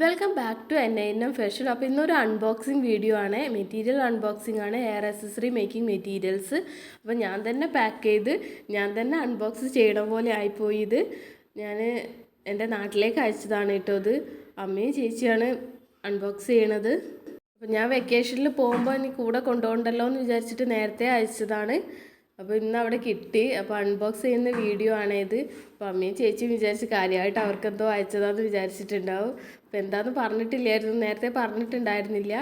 Welcome back to N I N M fashion അപ്പോൾ ഇന്നൊരു unboxing video ആണ്. Material unboxing ആണ്. ഹെയർ അക്സസറി മേക്കിംഗ് മെറ്റീരിയൽസ് അപ്പോൾ ഞാൻ തന്നെ പാക്ക് ചെയ്ത് ഞാൻ തന്നെ അൺബോക്സ് ചെയ്യണ പോലെ ആയിപ്പോയി ഇത് ഞാൻ എന്റെ നാട്ടിലേക്ക് അയച്ചതാണ് കേട്ടോ ഇത്. അമ്മയും ചേച്ചിയാണ് അൺബോക്സ് ചെയ്യണത്. അപ്പോൾ ഞാൻ വെക്കേഷനിൽ പോകുമ്പോൾ ഇനി കൂടെ കൊണ്ടുപോകണ്ടല്ലോ എന്ന് വിചാരിച്ചിട്ട് നേരത്തെ അയച്ചതാണ്. അപ്പോൾ ഇന്ന് അവിടെ കിട്ടി. അപ്പോൾ അൺബോക്സ് ചെയ്യുന്ന വീഡിയോ ആണ് ഇത് അപ്പോൾ അമ്മയും ചേച്ചിയും വിചാരിച്ച് കാര്യമായിട്ട് അവർക്കെന്തോ അയച്ചതാന്ന് വിചാരിച്ചിട്ടുണ്ടാവും. അപ്പോൾ എന്താണെന്ന് പറഞ്ഞിട്ടില്ലായിരുന്നു. നേരത്തെ പറഞ്ഞിട്ടുണ്ടായിരുന്നില്ല.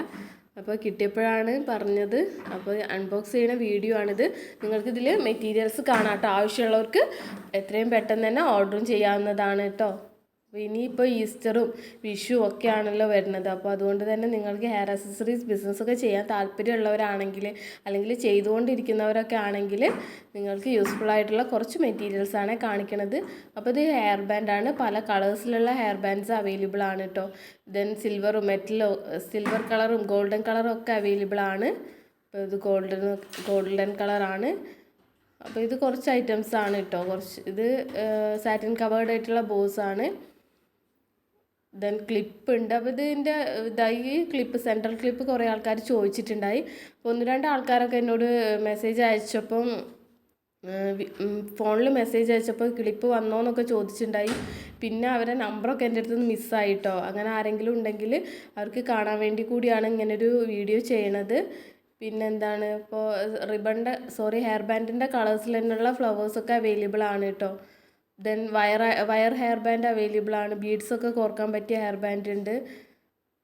അപ്പോൾ കിട്ടിയപ്പോഴാണ് പറഞ്ഞത്. അപ്പോൾ അൺബോക്സ് ചെയ്യുന്ന വീഡിയോ ആണിത്. നിങ്ങൾക്കിതിൽ മെറ്റീരിയൽസ് കാണാം കേട്ടോ ആവശ്യമുള്ളവർക്ക് എത്രയും പെട്ടെന്ന് തന്നെ ഓർഡറും ചെയ്യാവുന്നതാണ് കേട്ടോ അപ്പോൾ ഇനിയിപ്പോൾ ഈസ്റ്ററും വിഷു ഒക്കെ ആണല്ലോ വരുന്നത്. അപ്പോൾ അതുകൊണ്ട് തന്നെ നിങ്ങൾക്ക് ഹെയർ അക്സസറീസ് ബിസിനസ്സൊക്കെ ചെയ്യാൻ താല്പര്യമുള്ളവരാണെങ്കിൽ അല്ലെങ്കിൽ ചെയ്തുകൊണ്ടിരിക്കുന്നവരൊക്കെ ആണെങ്കിൽ നിങ്ങൾക്ക് യൂസ്ഫുൾ ആയിട്ടുള്ള കുറച്ച് മെറ്റീരിയൽസ് ആണ് കാണിക്കണത്. അപ്പോൾ ഇത് ഹെയർ ബാൻഡാണ് പല കളേഴ്സിലുള്ള ഹെയർ ബാൻഡ്സ് അവൈലബിൾ ആണ് കേട്ടോ ദെൻ സിൽവറും മെറ്റലോ സിൽവർ കളറും ഗോൾഡൻ കളറും ഒക്കെ അവൈലബിൾ ആണ്. അപ്പോൾ ഇത് ഗോൾഡൻ ഗോൾഡൻ കളറാണ് അപ്പോൾ ഇത് കുറച്ച് ഐറ്റംസ് ആണ് കേട്ടോ കുറച്ച് ഇത് സാറ്റിൻ കവേർഡ് ആയിട്ടുള്ള ബോസ് ആണ്. ദെൻ ക്ലിപ്പ് ഉണ്ട്. അപ്പോൾ ഇതിന്റെ ഇതായി ക്ലിപ്പ് സെൻട്രൽ ക്ലിപ്പ് കുറേ ആൾക്കാർ ചോദിച്ചിട്ടുണ്ടായി. അപ്പോൾ ഒന്ന് രണ്ട് ആൾക്കാരൊക്കെ എന്നോട് മെസ്സേജ് അയച്ചപ്പം ഫോണിൽ മെസ്സേജ് അയച്ചപ്പോൾ ക്ലിപ്പ് വന്നോ എന്നൊക്കെ ചോദിച്ചിട്ടുണ്ടായി. പിന്നെ അവരെ നമ്പറൊക്കെ എന്റെ അടുത്ത് നിന്ന് മിസ്സായിട്ടോ അങ്ങനെ ആരെങ്കിലും ഉണ്ടെങ്കിൽ അവർക്ക് കാണാൻ വേണ്ടി കൂടിയാണ് ഇങ്ങനൊരു വീഡിയോ ചെയ്യണത്. പിന്നെന്താണ് ഇപ്പോൾ റിബണിന്റെ സോറി ഹെയർ ബാൻഡിന്റെ കളേഴ്സിൽ തന്നെയുള്ള ഫ്ലവേഴ്സൊക്കെ അവൈലബിൾ ആണ് കേട്ടോ then wire wire hair band available ആണ്. ബീഡ്സ് ഒക്കെ കോർക്കാൻ പറ്റിയ ഹെയർ ബാൻഡ് ഉണ്ട്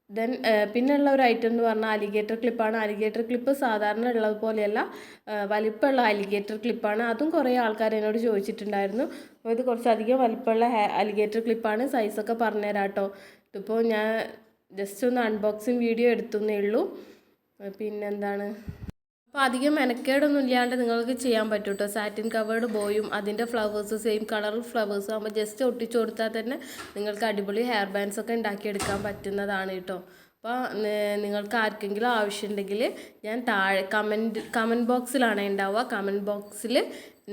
ദെൻ പിന്നെയുള്ള ഒരു ഐറ്റം എന്ന് പറഞ്ഞാൽ അലിഗേറ്റർ ക്ലിപ്പാണ് അലിഗേറ്റർ ക്ലിപ്പ് സാധാരണ ഉള്ളത് പോലെയല്ല. വലിപ്പമുള്ള അലിഗേറ്റർ ക്ലിപ്പാണ് അതും കുറേ ആൾക്കാർ എന്നോട് ചോദിച്ചിട്ടുണ്ടായിരുന്നു. അപ്പോൾ ഇത് കുറച്ചധികം വലിപ്പമുള്ള അലിഗേറ്റർ ക്ലിപ്പാണ് സൈസൊക്കെ പറഞ്ഞുതരാം കേട്ടോ ഇതിപ്പോൾ ഞാൻ ജസ്റ്റ് ഒന്ന് അൺബോക്സിങ് വീഡിയോ എടുത്തുന്നേ ഉള്ളൂ. പിന്നെന്താണ് അപ്പോൾ അധികം മെനക്കേടൊന്നും ഇല്ലാണ്ട് നിങ്ങൾക്ക് ചെയ്യാൻ പറ്റും കേട്ടോ സാറ്റിൻ കവേർഡ് ബോയും അതിന്റെ ഫ്ലവേഴ്സ് സെയിം കളർ ഫ്ലവേഴ്സും ആകുമ്പോൾ ജസ്റ്റ് ഒട്ടിച്ചു കൊടുത്താൽ തന്നെ നിങ്ങൾക്ക് അടിപൊളി ഹെയർ ബാൻഡ്സ് ഒക്കെ ഉണ്ടാക്കിയെടുക്കാൻ പറ്റുന്നതാണ് കേട്ടോ. അപ്പോൾ നിങ്ങൾക്ക് ആർക്കെങ്കിലും ആവശ്യമുണ്ടെങ്കിൽ ഞാൻ താഴെ കമന്റ് കമന്റ് ബോക്സിലാണ് ഉണ്ടാവുക. കമന്റ് ബോക്സിൽ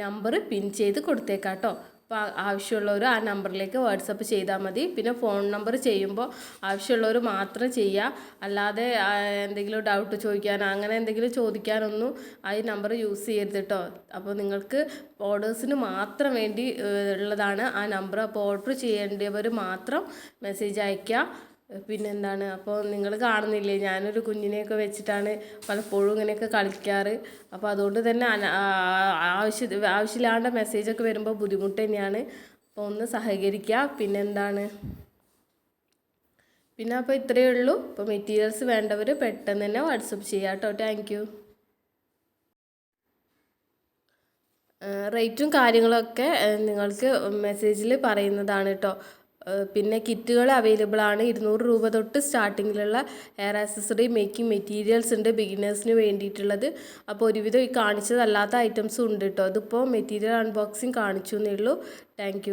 നമ്പർ പിൻ ചെയ്ത് കൊടുത്തേക്കാം കേട്ടോ അപ്പോൾ ആവശ്യമുള്ളവർ ആ നമ്പറിലേക്ക് വാട്സപ്പ് ചെയ്താൽ മതി. പിന്നെ ഫോൺ നമ്പർ ചെയ്യുമ്പോൾ ആവശ്യമുള്ളവർ മാത്രം ചെയ്യുക അല്ലാതെ എന്തെങ്കിലും ഡൗട്ട് ചോദിക്കാൻ അങ്ങനെ എന്തെങ്കിലും ചോദിക്കാനൊന്നും ആ നമ്പർ യൂസ് ചെയ്യരുത് കേട്ടോ അപ്പോൾ നിങ്ങൾക്ക് ഓർഡേഴ്സിന് മാത്രം വേണ്ടി ഉള്ളതാണ് ആ നമ്പർ അപ്പോൾ ഓർഡർ ചെയ്യേണ്ടവർ മാത്രം മെസ്സേജ് അയയ്ക്കുക പിന്നെന്താണ്? അപ്പോൾ നിങ്ങൾ കാണുന്നില്ലേ? ഞാനൊരു കുഞ്ഞിനെയൊക്കെ വെച്ചിട്ടാണ് പലപ്പോഴും ഇങ്ങനെയൊക്കെ കളിക്കാറ്. അപ്പോൾ അതുകൊണ്ട് തന്നെ ആവശ്യ ആവശ്യമില്ലാണ്ട് മെസ്സേജൊക്കെ വരുമ്പോൾ ബുദ്ധിമുട്ട് തന്നെയാണ്. അപ്പോൾ ഒന്ന് സഹകരിക്കുക പിന്നെന്താണ്? പിന്നെ അപ്പോൾ ഇത്രയേ ഉള്ളൂ. അപ്പോൾ മെറ്റീരിയൽസ് വേണ്ടവർ പെട്ടെന്ന് തന്നെ വാട്സപ്പ് ചെയ്യാം കേട്ടോ. താങ്ക് യു റേറ്റും കാര്യങ്ങളൊക്കെ നിങ്ങൾക്ക് മെസ്സേജിൽ പറയുന്നതാണ് കേട്ടോ. പിന്നെ കിറ്റുകൾ അവൈലബിൾ ആണ്. ഇരുന്നൂറ് രൂപ തൊട്ട് സ്റ്റാർട്ടിങ്ങിലുള്ള ഹെയർ ആക്സസറി മേക്കിംഗ് മെറ്റീരിയൽസ് ഉണ്ട് ബിഗിനേഴ്സിന് വേണ്ടിയിട്ടുള്ളത്. അപ്പോൾ ഒരുവിധം ഈ കാണിച്ചതല്ലാത്ത ഐറ്റംസും ഉണ്ട് കേട്ടോ അതിപ്പോൾ മെറ്റീരിയൽ അൺബോക്സിങ് കാണിച്ചു എന്നേ ഉള്ളൂ. താങ്ക്